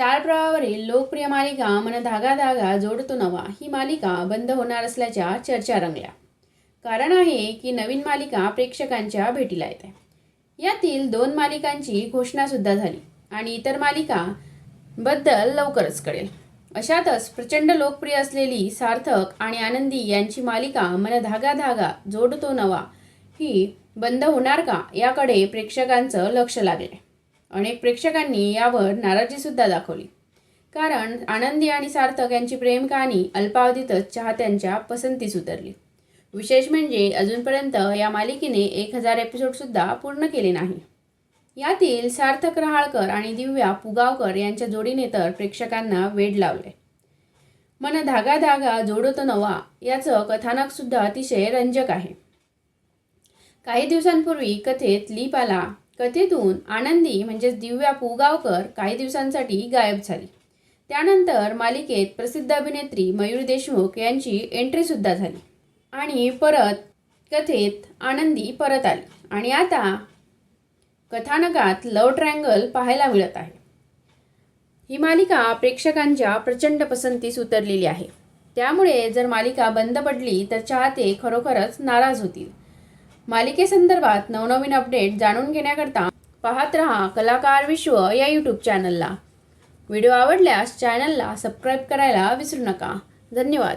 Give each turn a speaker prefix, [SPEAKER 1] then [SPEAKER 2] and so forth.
[SPEAKER 1] Star प्रवाहावरील लोकप्रिय मालिका मन धागा धागा जोडतो नवा. ही मालिका बंद होणार असल्याच्या चर्चा रंगल्या. कारण आहे की नवीन मालिका प्रेक्षकांच्या भेटीला येते. यातील दोन मालिकांची घोषणासुद्धा झाली आणि इतर मालिका बद्दल लवकरच कळेल. अशातच प्रचंड लोकप्रिय असलेली सार्थक आणि आनंदी यांची मालिका मन धागा धागा जोडतो नवा. ही बंद होणार का याकडे प्रेक्षकांचं लक्ष लागले. अनेक प्रेक्षकांनी यावर नाराजीसुद्धा दाखवली. कारण आनंदी आणि सार्थक यांची प्रेम कहाणी अल्पावधीतच चाहत्यांच्या पसंतीस उतरली. विशेष म्हणजे अजूनपर्यंत या मालिकेने एक हजार एपिसोडसुद्धा पूर्ण केले नाही. यातील सार्थक रहाळकर आणि दिव्या पुगावकर यांच्या जोडीने तर प्रेक्षकांना वेड लावले. मन धागा धागा जोडतो नवा याचं कथानकसुद्धा अतिशय रंजक आहे. काही दिवसांपूर्वी कथेत लीप आला कथेतून आनंदी म्हणजेच दिव्या पुगावकर काही दिवसांसाठी गायब झाली. त्यानंतर मालिकेत प्रसिद्ध अभिनेत्री मयुरी देशमुख यांची एंट्रीसुद्धा झाली. आणि परत कथेत आनंदी परत आली. आणि आता कथानकात लव ट्रँगल पाहायला मिळत आहे. ही मालिका प्रेक्षकांच्या प्रचंड पसंतीस उतरलेली आहे. त्यामुळे जर मालिका बंद पडली तर चाहते खरोखरच नाराज होतील. मालिकेसंदर्भात नवनवीन अपडेट जाणून घेण्याकरता पाहत रहा कलाकार विश्व या यूट्यूब चॅनलला व्हिडिओ आवडल्यास चॅनलला सबस्क्राईब करायला विसरू नका. धन्यवाद.